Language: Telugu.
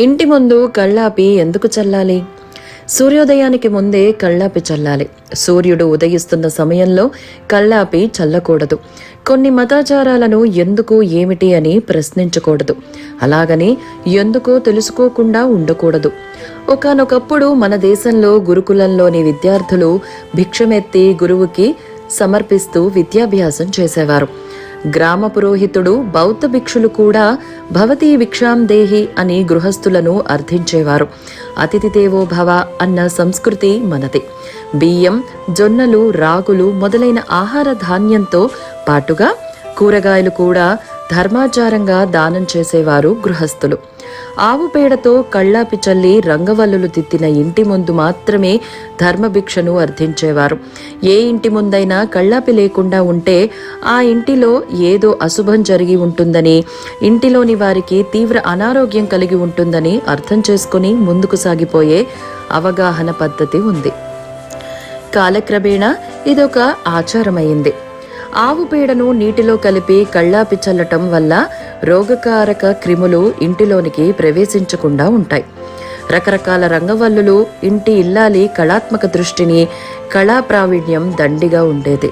ఇంటి ముందు కళ్ళాపి ఎందుకు చల్లాలి? సూర్యోదయానికి ముందే కళ్ళాపి చల్లాలి. సూర్యుడు ఉదయిస్తున్న సమయంలో కళ్ళాపి చల్లకూడదు. కొన్ని మతాచారాలను ఎందుకు ఏమిటి అని ప్రశ్నించకూడదు. అలాగని ఎందుకో తెలుసుకోకుండా ఉండకూడదు. ఒకానొకప్పుడు మన దేశంలో గురుకులంలోని విద్యార్థులు భిక్షమెత్తి గురువుకి సమర్పిస్తూ విద్యాభ్యాసం చేసేవారు. గ్రామ పురోహితుడు బౌద్ధ భిక్షులు కూడా భవతీ భిక్షాం దేహి అని గృహస్థులను అర్థించేవారు. అతిథి దేవో భవ అన్న సంస్కృతి మనది. బియ్యం జొన్నలు రాగులు మొదలైన ఆహార ధాన్యంతో పాటుగా కూరగాయలు కూడా ధర్మాచారంగా దానం చేసేవారు గృహస్థులు. ఆవు పేడతో కళ్ళాపి చల్లి రంగవల్లులు తిత్తిన ఇంటి ముందు మాత్రమే ధర్మభిక్షను అర్థించేవారు ఏ ఇంటి ముందైనా కళ్ళాపి లేకుండా ఉంటే ఆ ఇంటిలో ఏదో అశుభం జరిగి ఉంటుందని ఇంటిలోని వారికి తీవ్ర అనారోగ్యం కలిగి ఉంటుందని అర్థం చేసుకుని ముందుకు సాగిపోయే అవగాహన పద్ధతి ఉంది. కాలక్రమేణా ఇదొక ఆచారమైంది. ఆవు పేడను నీటిలో కలిపి కళ్ళాపి చల్లటం వల్ల రోగకారక క్రిములు ఇంటిలోనికి ప్రవేశించకుండా ఉంటాయి. రకరకాల రంగవల్లులు ఇంటి ఇల్లాలి కళాత్మక దృష్టిని కళా ప్రావీణ్యం దండిగా ఉండేది.